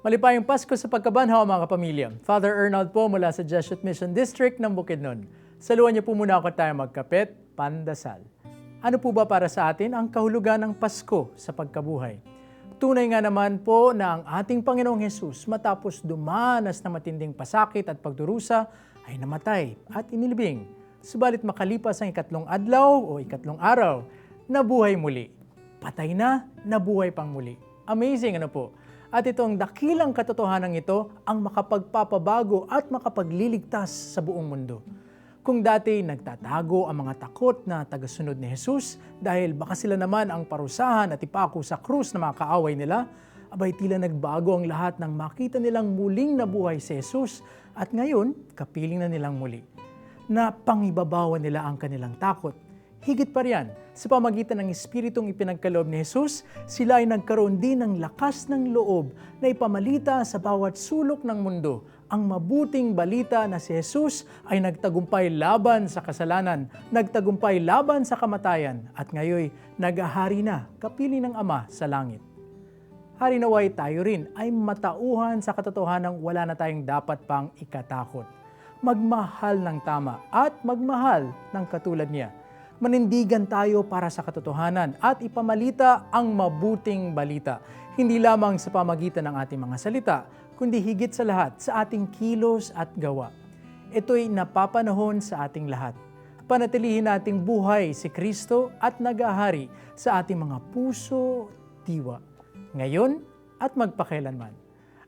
Malipayang Pasko sa pagkabanhaw mga kapamilya. Father Arnold po mula sa Jesuit Mission District ng Bukidnon. Saluhan niyo po muna ako tayo magkapit, pandasal. Ano po ba para sa atin ang kahulugan ng Pasko sa pagkabuhay? Tunay nga naman po na ang ating Panginoong Hesus matapos dumanas na matinding pasakit at pagdurusa ay namatay at inilibing. Subalit makalipas ang ikatlong adlaw o ikatlong araw, nabuhay muli. Patay na, nabuhay pang muli. Amazing ano po? At itong dakilang katotohanan ito ang makapagpapabago at makapagliligtas sa buong mundo. Kung dati nagtatago ang mga takot na tagasunod ni Jesus dahil baka sila naman ang parusahan at ipako sa krus na mga kaaway nila, abay tila nagbago ang lahat nang makita nilang muling nabuhay si Jesus at ngayon kapiling na nilang muli. Na pangibabawan nila ang kanilang takot. Higit pa riyan, sa pamagitan ng Espiritong ipinagkaloob ni Jesus, sila ay nagkaroon din ng lakas ng loob na ipamalita sa bawat sulok ng mundo ang mabuting balita na si Jesus ay nagtagumpay laban sa kasalanan, nagtagumpay laban sa kamatayan, at ngayoy nagahari na kapili ng Ama sa langit. Hari naway tayo rin ay matauhan sa katotohanang wala na tayong dapat pang ikatakot. Magmahal ng tama at magmahal ng katulad niya. Manindigan tayo para sa katotohanan at ipamalita ang mabuting balita. Hindi lamang sa pamagitan ng ating mga salita, kundi higit sa lahat sa ating kilos at gawa. Ito'y napapanahon sa ating lahat. Panatilihin nating buhay si Kristo at nagahari sa ating mga puso, diwa, ngayon at magpakailanman.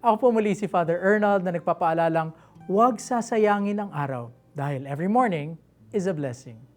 Ako po muli si Father Ernald na nagpapaalalang huwag sasayangin ang araw dahil every morning is a blessing.